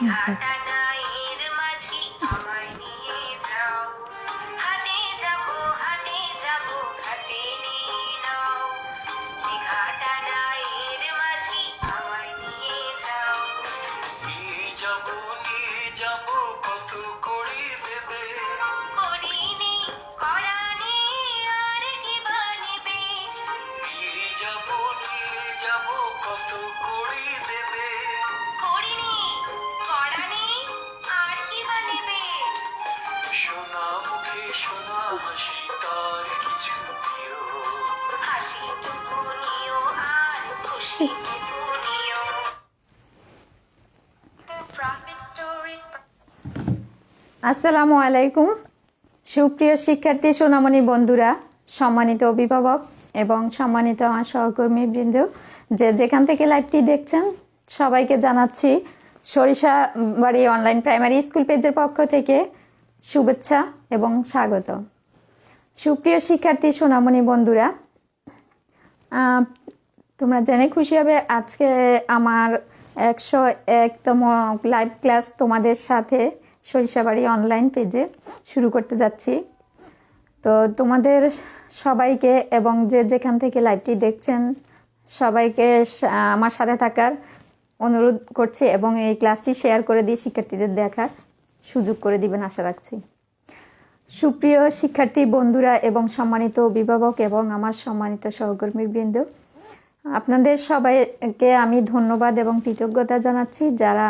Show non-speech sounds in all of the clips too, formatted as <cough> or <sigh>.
ঘাটা নাইর আসসালামু আলাইকুম। সুপ্রিয় শিক্ষার্থী, সোনামণি বন্ধুরা, সম্মানিত অভিভাবক এবং সম্মানিত আমার সহকর্মী বৃন্দ, যে যেখান থেকে লাইভটি দেখছেন, সবাইকে জানাচ্ছি সরিষা বাড়ি অনলাইন প্রাইমারি স্কুল পেজের পক্ষ থেকে শুভেচ্ছা এবং স্বাগত। সুপ্রিয় শিক্ষার্থী, সোনামণি বন্ধুরা তোমরা জেনে খুশি হবে আজকে আমার একশো একতম লাইভ ক্লাস তোমাদের সাথে সরিষাবাড়ি অনলাইন পেজে শুরু করতে যাচ্ছি। তো তোমাদের সবাইকে এবং যে যেখান থেকে লাইভটি দেখছেন, সবাইকে আমার সাথে থাকার অনুরোধ করছি এবং এই ক্লাসটি শেয়ার করে দিয়ে শিক্ষার্থীদের দেখার সুযোগ করে দিবেন, আশা রাখছি। সুপ্রিয় শিক্ষার্থী, বন্ধুরা এবং সম্মানিত অভিভাবক এবং আমার সম্মানিত সহকর্মীবৃন্দ, আপনাদের সবাইকে আমি ধন্যবাদ এবং কৃতজ্ঞতা জানাচ্ছি যারা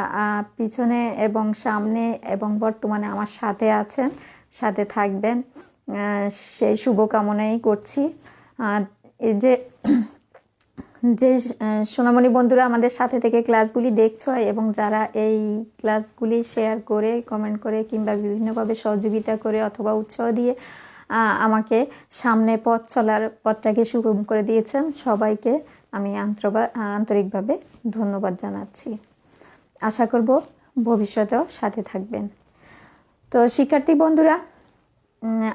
পিছনে এবং সামনে এবং বর্তমানে আমার সাথে আছেন, সাথে থাকবেন। সেই শুভকামনাই করছি। যে যে সোনামণি বন্ধুরা আমাদের সাথে থেকে ক্লাসগুলি দেখছ এবং যারা এই ক্লাসগুলি শেয়ার করে কমেন্ট করে কিংবা বিভিন্নভাবে সহযোগিতা করে অথবা উৎসাহ দিয়ে আমাকে সামনে পথ চলার পথটাকে সুগম করে দিয়েছেন, সবাইকে আমি আন্তরিকভাবে ধন্যবাদ জানাচ্ছি। আশা করব ভবিষ্যতেও সাথে থাকবেন। তো শিক্ষার্থী বন্ধুরা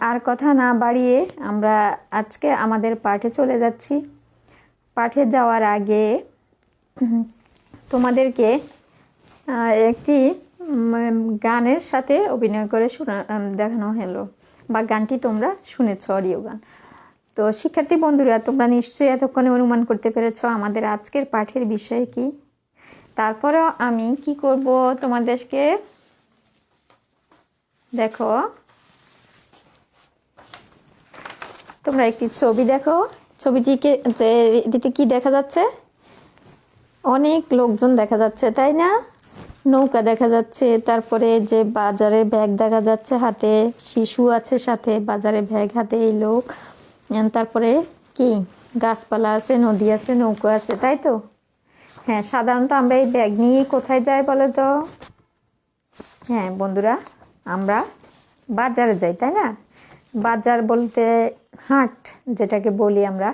আর কথা না বাড়িয়ে আমরা আজকে আমাদের পাঠে চলে যাচ্ছি। পাঠে যাওয়ার আগে তোমাদেরকে একটি গানের সাথে অভিনয় করে শোনা দেখানো হলো বা গানটি তোমরা শুনেছ, অডিও গান। তো শিক্ষার্থী বন্ধুরা, তোমরা নিশ্চয়ই এতক্ষণে অনুমান করতে পেরেছ আমাদের আজকের পাঠের বিষয় কি। তারপরেও আমি কি করব তোমাদেরকে? দেখো, তোমরা একটি ছবি দেখো। ছবিটিকে যে এটিতে কি দেখা যাচ্ছে? অনেক লোকজন দেখা যাচ্ছে, তাই না? নৌকা দেখা যাচ্ছে, তারপরে যে বাজারে ব্যাগ দেখা যাচ্ছে হাতে, শিশু আছে সাথে বাজারে ব্যাগ হাতে, এই লোক। তারপরে কি? গাছপালা আছে, নদী আছে, নৌকা আছে, তাই তো? হ্যাঁ সাধারণত আমরা এই ব্যাগ নিয়ে কোথায় যাই বলো তো? হ্যাঁ বন্ধুরা, আমরা বাজারে যাই, তাই না? বাজার বলতে হাট, যেটাকে বলি আমরা।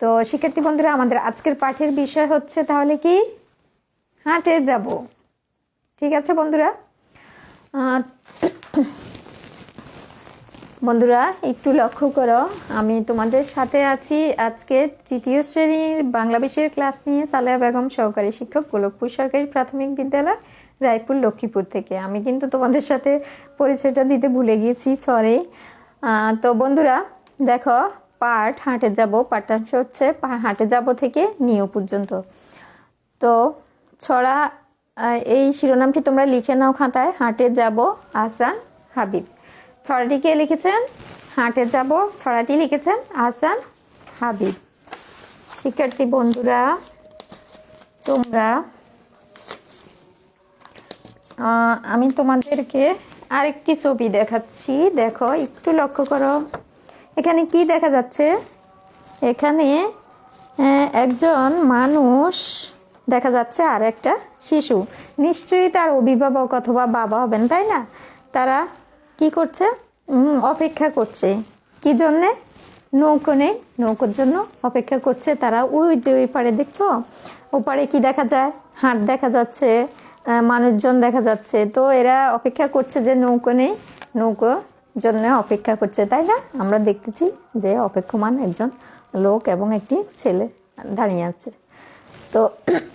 তো শিক্ষার্থী বন্ধুরা, আমাদের আজকের পাঠের বিষয় হচ্ছে তাহলে কি? হাটে যাব। ঠিক আছে বন্ধুরা? বন্ধুরা, একটু লক্ষ্য করো, আমি তোমাদের সাথে আছি আজকে তৃতীয় শ্রেণির বাংলা বিষয়ের ক্লাস নিয়ে সালেহা বেগম সহকারী শিক্ষক গোলকপুর সরকারি প্রাথমিক বিদ্যালয়, রায়পুর লক্ষ্মীপুর থেকে। আমি কিন্তু তোমাদের সাথে পরিচয়টা দিতে ভুলে গিয়েছি সরি তো বন্ধুরা, দেখো পাঠ হাটে যাব পাঠাংশ হচ্ছে হাটে যাব থেকে নিয় পর্যন্ত। তো ছড়া এই শিরোনামটি তোমরা লিখে নাও খাতায়, হাটে যাব আসান হাবিব। ছড়াটি কে লিখেছেন? হাটে যাব, ছড়াটি লিখেছেন আসান হাবিব। শিক্ষার্থী বন্ধুরা, তোমরা আমি তোমাদেরকে আরেকটি ছবি দেখাচ্ছি। দেখো, একটু লক্ষ্য করো। এখানে কি দেখা যাচ্ছে? এখানে একজন মানুষ দেখা যাচ্ছে আর একটা শিশু। নিশ্চয়ই তার অভিভাবক অথবা বাবা হবেন, তাই না? তারা কি করছে? অপেক্ষা করছে। কি জন্যে? নৌকো নেই। নৌকোর জন্য অপেক্ষা করছে। তারা ওই যে ওই পারে দেখছ? ওপারে কি দেখা যায়? হাট দেখা যাচ্ছে। মানুষজন দেখা যাচ্ছে। তো এরা অপেক্ষা করছে যে নৌকো নেই। নৌকো জন্য অপেক্ষা করছে, তাই না? আমরা দেখতেছি যে অপেক্ষমান একজন লোক এবং একটি ছেলে দাঁড়িয়ে আছে। তো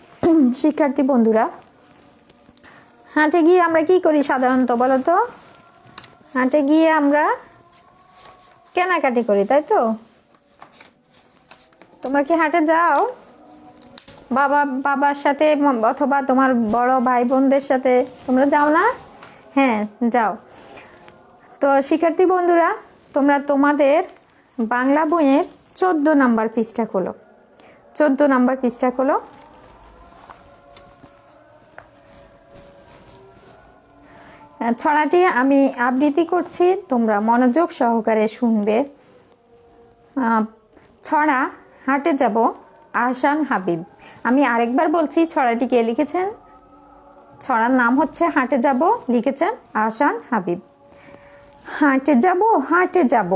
<clears throat> শিক্ষার্থী বন্ধুরা, হাটে গিয়ে আমরা কি করি সাধারণত বলো তো? হাটে গিয়ে আমরা কেনাকাটি করি, তাই তো? তোমরা কি হাটে যাও? বাবা, বাবার সাথে, অথবা তোমার বড় ভাই বোনদের সাথে। তোমরা যাও না? হ্যাঁ যাও। তো শিক্ষার্থী বন্ধুরা, তোমরা তোমাদের বাংলা বইয়ের চোদ্দ নাম্বার পৃষ্ঠা খোলো। চোদ্দ নাম্বার পৃষ্ঠা খোলো। ছড়াটি আমি আবৃত্তি করছি, তোমরা মনোযোগ সহকারে শুনবে। ছড়া, হাটে যাব। আহসান হাবিব। আমি আরেকবার বলছি, ছড়াটি কে লিখেছেন? ছড়ার নাম হচ্ছে হাটে যাব, লিখেছেন আহসান হাবিব। হাটে যাব হাটে যাব,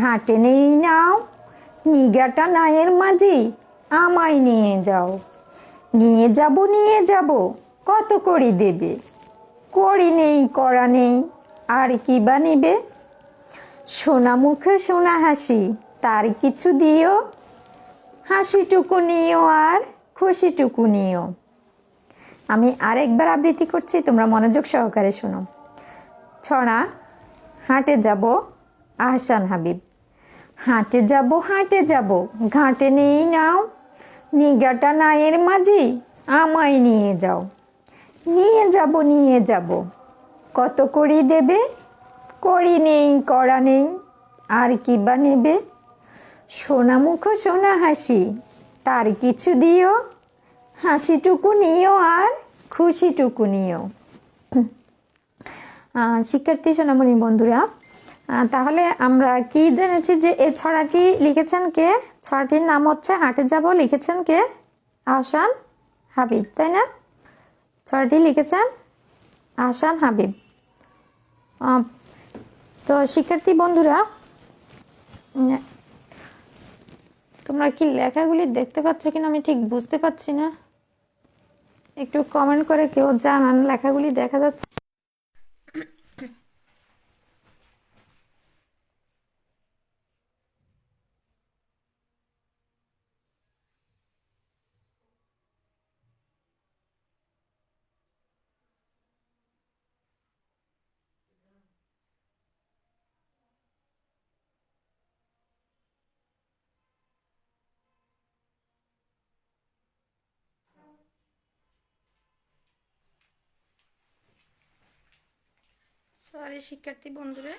ঘাটে নেই নাও, নিগাটা নায়ের মাঝি, আমায় নিয়ে যাও। নিয়ে যাব নিয়ে যাব, কত করি দেবে? করি নেই, করা নেই, আর কি বা নেবে? সোনা মুখে সোনা হাসি, তার কিছু দিও হাসিটুকু নিও আর খুশিটুকু নিও। আমি আরেকবার আবৃত্তি করছি, তোমরা মনোযোগ সহকারে শোনো। ছড়া, হাটে যাব, আহসান হাবিব। হাটে যাব হাটে যাব, ঘাটে নেই নাও। নিগাটা নায়ের মাঝি, আমায় নিয়ে যাও। নিয়ে যাব নিয়ে যাব। কত করি দেবে? করি নেই, করা নেই। আর কি বা নেবে? সোনা মুখ সোনা হাসি, তার কিছু দিও, হাসিটুকু নিও আর খুশিটুকু নিও। শিক্ষার্থী, সোনামণি বন্ধুরা তাহলে আমরা কি জেনেছি যে এই ছড়াটি লিখেছেন কে? ছড়াটির নাম হচ্ছে হাটে যাব, লিখেছেন কে? আহসান হাবিব, তাই না? ছড়াটি লিখেছেন আহসান হাবিব। তো শিক্ষার্থী বন্ধুরা তোমরা কি লেখাগুলি দেখতে পাচ্ছ কিনা আমি ঠিক বুঝতে পারছি না। একটু কমেন্ট করে কেউ জানান লেখাগুলি দেখা যাচ্ছে সরি শিক্ষার্থী বন্ধুরা।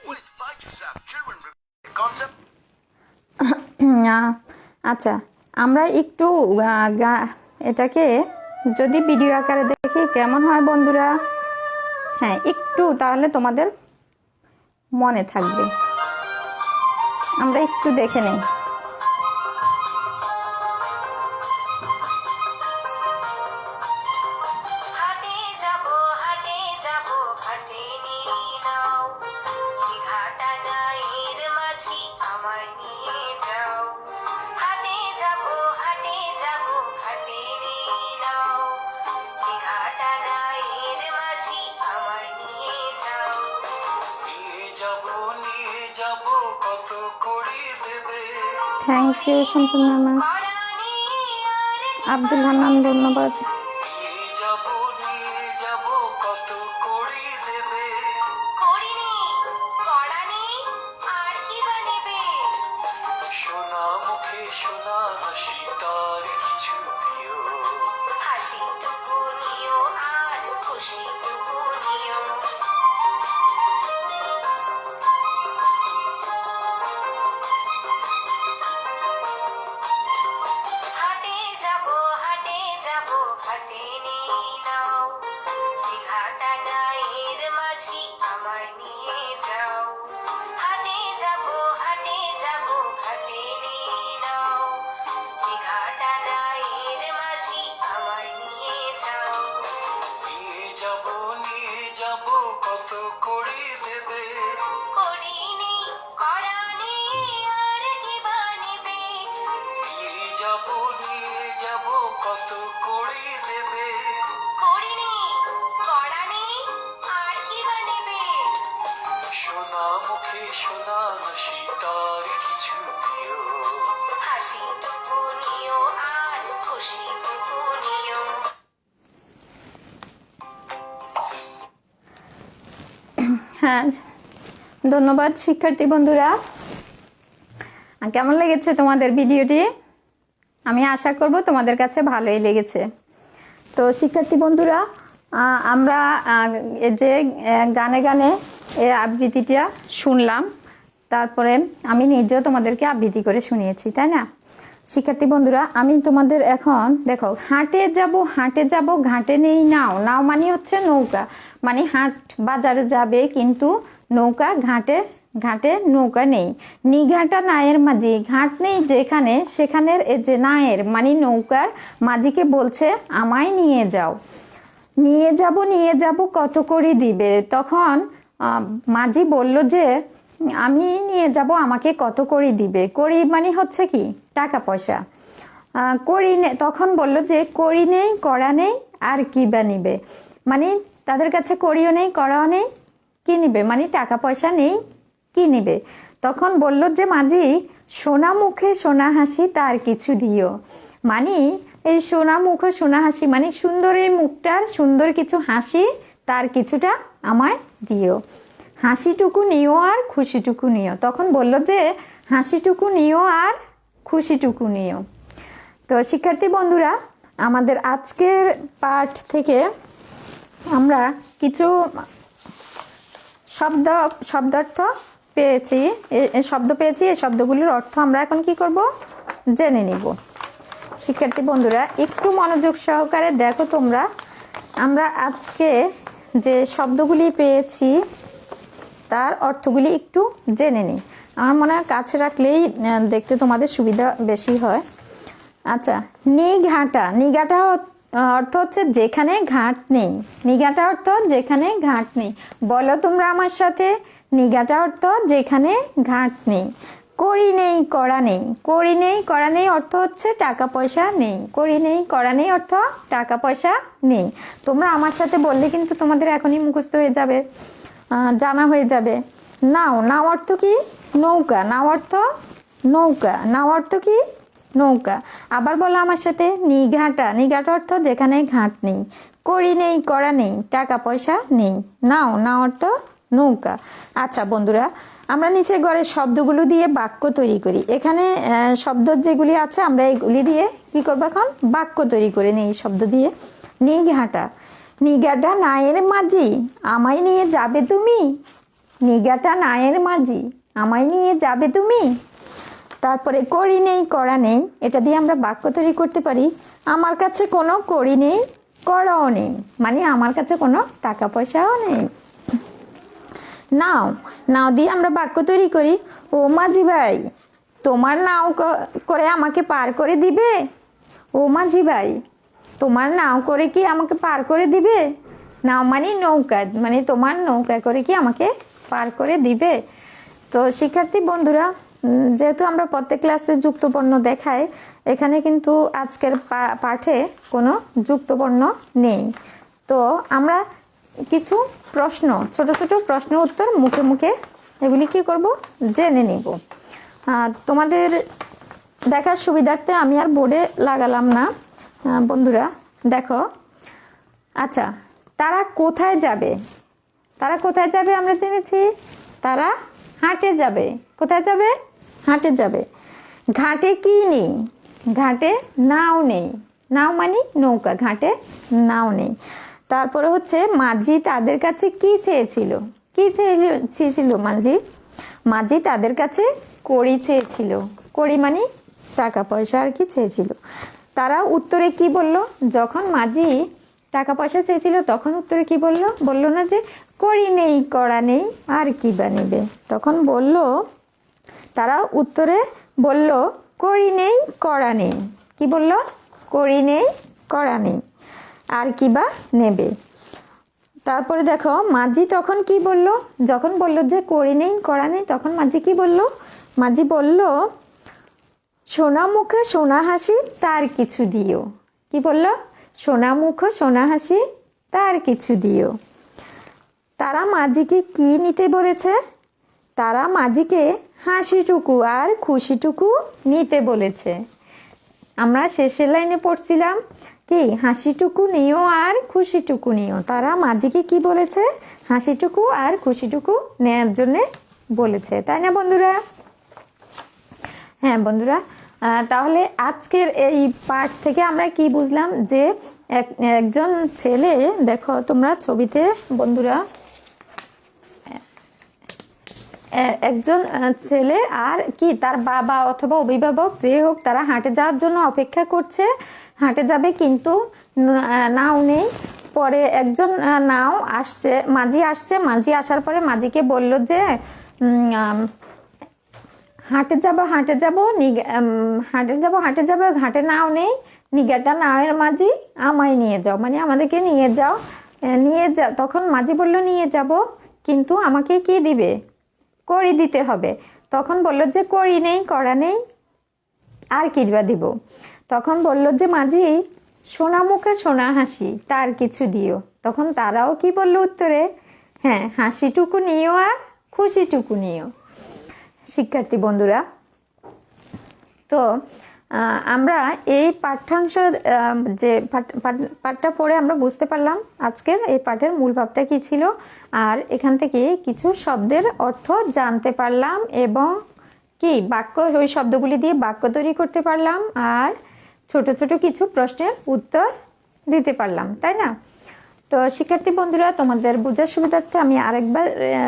<coughs> আচ্ছা আমরা একটু গা- এটাকে যদি ভিডিও আকারে দেখি কেমন হয় বন্ধুরা? হ্যাঁ একটু তাহলে তোমাদের মনে থাকবে। আমরা একটু দেখে নিই। থ্যাংক সম্পূর্ণ নামাজ আব্দুল হান্নান ধন্যবাদ। যাব নিয়ে যাব কত করে দেবে? করিনি আর কি সোনা মুখে সোনা কিছু দিও। হাসি আর খুশি হ্যাঁ ধন্যবাদ শিক্ষার্থী বন্ধুরা। কেমন লেগেছে তোমাদের ভিডিওটি? আমি আশা করব তোমাদের কাছে ভালোই লেগেছে। তো শিক্ষার্থী বন্ধুরা আমরা যে গানে গানে এই আবৃত্তিটা শুনলাম, তারপরে আমি নিজেও তোমাদেরকে আবৃত্তি করে শুনিয়েছি, তাই না? শিক্ষার্থী বন্ধুরা, আমি তোমাদের এখন, দেখো, হাটে যাব হাটে যাব, ঘাটে নেই নাও। নাও মানে হচ্ছে নৌকা। মানে হাট বাজারে যাবে, কিন্তু নৌকা ঘাটে ঘাটে নৌকা নেই। নিঘাটা নায়ের মাঝি, ঘাট নেই যেখানে, সেখানের এই যে নায়ের মানে নৌকার মাঝিকে বলছে, আমায় নিয়ে যাও। নিয়ে যাব নিয়ে যাব, কত করে দিবে? তখন মাঝি বলল যে, আমি নিয়ে যাব, আমাকে কত করে দিবে? করি মানে হচ্ছে কি? টাকা পয়সা। করি তখন বলল যে, করি নেই, করা নেই, আর কি বা নিবে? মানে তাদের কাছে করিও নেই, করাও নেই, কি নিবে? মানে টাকা পয়সা নেই কি নিবে? তখন বলল যে, মাঝি, সোনা মুখে সোনা হাসি তার কিছু দিও। মানে এই সোনা মুখে সোনা হাসি মানে সুন্দর এই মুখটার সুন্দর কিছু হাসি তার কিছুটা আমায় দিও। হাসিটুকু নিও আর খুশিটুকু নিও। তখন বলল যে, হাসিটুকু নিও আর খুশিটুকু নিও। তো শিক্ষার্থী বন্ধুরা, আমাদের আজকের পাঠ থেকে আমরা কিছু শব্দ, শব্দার্থ পেয়েছি শব্দ পেয়েছি, এই শব্দগুলির অর্থ আমরা এখন কি করব? জেনে নিব। শিক্ষার্থী বন্ধুরা, একটু মনোযোগ সহকারে দেখো তোমরা। আমরা আজকে যে শব্দগুলি পেয়েছি, তার অর্থগুলি একটু জেনে নিই। আমার মনে হয় কাছে রাখলেই দেখতে তোমাদের সুবিধা বেশি হয়। আচ্ছা নিঘাটা। নিঘাটা অর্থ হচ্ছে যেখানে ঘাট নেই। নিঘাটা অর্থ যেখানে ঘাট নেই। বলো তোমরা আমার সাথে। নিঘাটা অর্থ যেখানে ঘাট নেই। করি নেই, করা নেই। করি নেই, করা নেই অর্থ হচ্ছে টাকা পয়সা নেই। করি নেই, করা নেই অর্থ টাকা পয়সা নেই। তোমরা আমার সাথে বললে কিন্তু তোমাদের এখনই মুখস্থ হয়ে যাবে জানা হয়ে যাবে। নাও নাও অর্থ কি? নৌকা। নাও অর্থ নৌকা। নাও অর্থ কি? নৌকা। আবার বলো আমার সাথে, নিঘাটা। নিঘাটা অর্থ যেখানে ঘাট নেই। করি নেই, করা নেই, টাকা পয়সা নেই। নাও না অর্থ নৌকা। আচ্ছা বন্ধুরা, আমরা নিচের ঘরের শব্দগুলো দিয়ে বাক্য তৈরি করি। এখানে শব্দ যেগুলি আছে, আমরা এগুলি দিয়ে কি করব এখন? বাক্য তৈরি করে নিই শব্দ দিয়ে। নিঘাটা নিঘাটা নায়ের মাঝি, আমায় নিয়ে যাবে তুমি। নিঘাটা নায়ের মাঝি, আমায় নিয়ে যাবে তুমি। তারপরে করি নেই করা নেই, এটা দিয়ে আমরা বাক্য তৈরি করতে পারি। আমার কাছে কোনো করি নেই করাও নেই। মানে আমার কাছে কোনো টাকা পয়সাও নেই। নাও নাও দিয়ে আমরা বাক্য তৈরি করি। ও মাঝি ভাই, তোমার নাও করে আমাকে পার করে দিবে? ও মাঝি ভাই, তোমার নাও করে কি আমাকে পার করে দিবে? নাও মানে নৌকা মানে তোমার নৌকা করে কি আমাকে পার করে দিবে? তো শিক্ষার্থী বন্ধুরা যেহেতু আমরা প্রত্যেক ক্লাসে যুক্তবর্ণ দেখাই, এখানে কিন্তু আজকের পাঠে কোনো যুক্তবর্ণ নেই। তো আমরা কিছু প্রশ্ন, ছোট ছোট প্রশ্ন উত্তর মুখে মুখে এগুলি কি করব? জেনে নিব। তোমাদের দেখার সুবিধার্থে আমি আর বোর্ডে লাগালাম না। বন্ধুরা, দেখো। আচ্ছা তারা কোথায় যাবে? তারা কোথায় যাবে আমরা জেনেছি? তারা হাটে যাবে। কোথায় যাবে? হাটে যাবে। ঘাটে কি নেই? ঘাটে নাও নেই। নাও মানে নৌকা, ঘাটে নাও নেই। তারপরে হচ্ছে মাঝি তাদের কাছে কি চেয়েছিল? কি চেয়ে- চেয়েছিল মাঝি? মাঝি তাদের কাছে কড়ি চেয়েছিল। কড়ি মানে টাকা পয়সা আর কি চেয়েছিল। তারা উত্তরে কি বলল? যখন মাঝি টাকা পয়সা চেয়েছিল, তখন উত্তরে কি বলল? বলল না যে করি নেই করা নেই, আর কি বা নেবে? তখন বলল, তারা উত্তরে বলল করি নেই করা নেই। কি বলল? করি নেই করা নেই। আর কি বা নেবে। তারপরে দেখো, মাঝি তখন কি বলল? যখন বলল যে করি নেই, করা নেই, তখন মাঝি কি বলল? মাঝি বলল, সোনা মুখে সোনা হাসি, তার কিছু দিও। কি বলল? সোনা মুখ সোনা হাসি, তার কিছু দিও। তারা মাঝিকে কি নিতে বলেছে? তারা মাঝিকে হাসিটুকু আর খুশিটুকু নিতে বলেছে। আমরা শেষের লাইনে পড়ছিলাম। কি? হাসিটুকু নিও আর খুশিটুকু নিও। তারা মাঝিকে কি বলেছে? হাসিটুকু আর খুশিটুকু নেয়ার জন্যে বলেছে। তাই না বন্ধুরা? হ্যাঁ বন্ধুরা তাহলে আজকের এই পার্ট থেকে আমরা কি বুঝলাম? যে এক- একজন ছেলে, দেখো তোমরা ছবিতে বন্ধুরা একজন ছেলে আর কি, তার বাবা অথবা অভিভাবক যে হোক, তারা হাঁটে যাওয়ার জন্য অপেক্ষা করছে। হাঁটে যাবে কিন্তু নাও নেই। পরে একজন নাও আসছে, মাঝি আসছে। মাঝি আসার পরে মাঝিকে বলল যে হাটে যাব হাটে যাব হাটে যাব হাটে যাব ঘাটে নাও নেই। নিগাটা নাওয়ের মাঝি, আমায় নিয়ে যাও। মানে আমাদেরকে নিয়ে যাও। নিয়ে যাও। তখন মাঝি বলল, নিয়ে যাব। কিন্তু আমাকে কি দিবে? করি দিতে হবে। তখন বলল যে করি নেই করা নেই। আর কি বা দিব? তখন বলল যে, মাঝি, সোনা মুখে সোনা হাসি, তার কিছু দিও। তখন তারাও কি বলল উত্তরে হ্যাঁ হাসিটুকু নিও আর খুশিটুকু নিও। শিক্ষার্থী বন্ধুরা, তো আমরা এই পাঠ্যাংশ যে পাঠ- পাঠ- পাঠটা পড়ে আমরা বুঝতে পারলাম আজকের এই পাঠের মূল ভাবটা কি ছিল। আর এখান থেকে কিছু শব্দের অর্থ জানতে পারলাম এবং কি, বাক্য, ওই শব্দগুলি দিয়ে বাক্য তৈরি করতে পারলাম। আর ছোট ছোট কিছু প্রশ্নের উত্তর দিতে পারলাম, তাই না? তো শিক্ষার্থী বন্ধুরা, তোমাদের বোঝার সুবিধার্থে আমি আরেকবার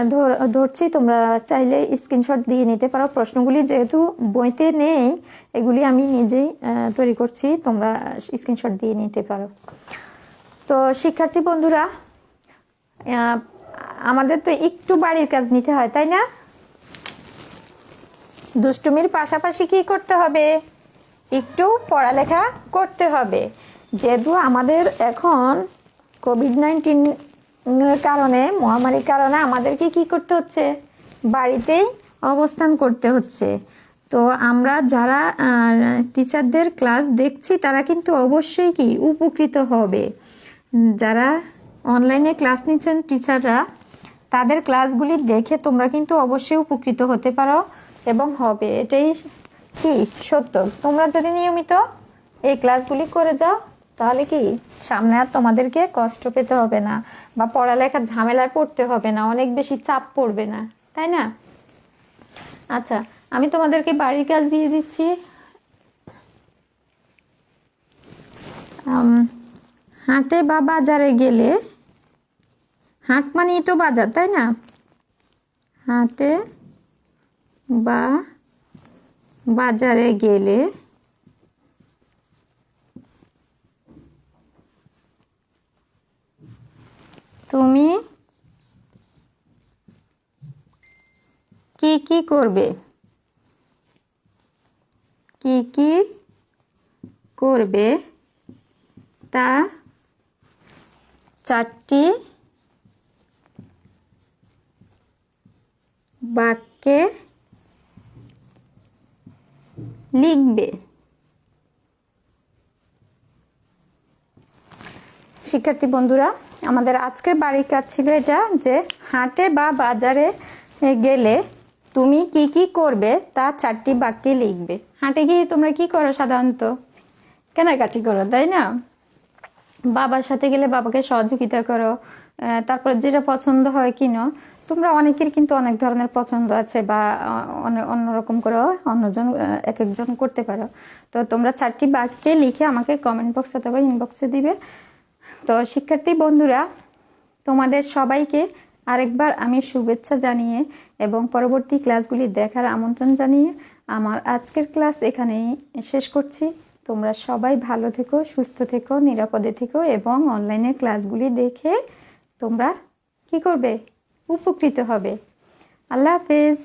ধর- ধরছি। তোমরা চাইলে স্ক্রিনশট দিয়ে নিতে পারো। প্রশ্নগুলি যেহেতু বইতে নেই, এগুলি আমি নিজেই তৈরি করছি। তোমরা স্ক্রিনশট দিয়ে নিতে পারো। তো শিক্ষার্থী বন্ধুরা আমাদের তো একটু বাড়ির কাজ নিতে হয়, তাই না? দুষ্টুমির পাশাপাশি কি করতে হবে? একটু পড়ালেখা করতে হবে। যেহেতু আমাদের এখন কোভিড নাইন্টিন কারণে, মহামারীর কারণে আমাদেরকে কি করতে হচ্ছে? বাড়িতেই অবস্থান করতে হচ্ছে। তো আমরা যারা টিচারদের ক্লাস দেখছি, তারা কিন্তু অবশ্যই কি উপকৃত হবে। যারা অনলাইনে ক্লাস নিচ্ছেন টিচাররা তাদের ক্লাসগুলি দেখে তোমরা কিন্তু অবশ্যই উপকৃত হতে পারো এবং হবে। এটাই কি? সত্য। তোমরা যদি নিয়মিত এই ক্লাসগুলি করে যাও, তাহলে কি? সামনে আর তোমাদেরকে কষ্ট পেতে হবে না বা পড়ালেখার ঝামেলায় পড়তে হবে না, অনেক বেশি চাপ পড়বে না, তাই না? আচ্ছা আমি তোমাদেরকে বাড়ির কাজ দিয়ে দিচ্ছি। হাটে বা বাজারে গেলে, হাট মানেই তো বাজার, তাই না? হাটে বা বাজারে গেলে তুমি কি কি করবে? কি কি করবে? তা চারটি বাক্যে লিখবে। শিক্ষার্থী বন্ধুরা, আমাদের আজকের বাড়ির কাজ ছিল এটা যে হাটে বা বাজারে গেলে তুমি কি কি করবে তা চারটি বাক্যে লিখবে। হাটে গিয়ে তোমরা কি করো সাধারণত? কেনাকাটি করো, তাই না? বাবার সাথে গেলে বাবাকে সহযোগিতা করো তারপর যেটা পছন্দ হয় কিনো। তোমরা অনেকের কিন্তু অনেক ধরনের পছন্দ আছে বা অন্যরকম করে অন্যজন এক একজন করতে পারো। তো তোমরা চারটি বাক্যে লিখে আমাকে কমেন্ট বক্স অথবা ইনবক্সে দিবে। তো শিক্ষার্থী বন্ধুরা, তোমাদের সবাইকে আরেকবার আমি শুভেচ্ছা জানিয়ে এবং পরবর্তী ক্লাসগুলি দেখার আমন্ত্রণ জানিয়ে আমার আজকের ক্লাস এখানেই শেষ করছি। তোমরা সবাই ভালো থেকো, সুস্থ থেকো, নিরাপদে থেকো এবং অনলাইনে ক্লাসগুলি দেখে তোমরা কি করবে? উপকৃত হবে। আল্লাহ হাফেজ।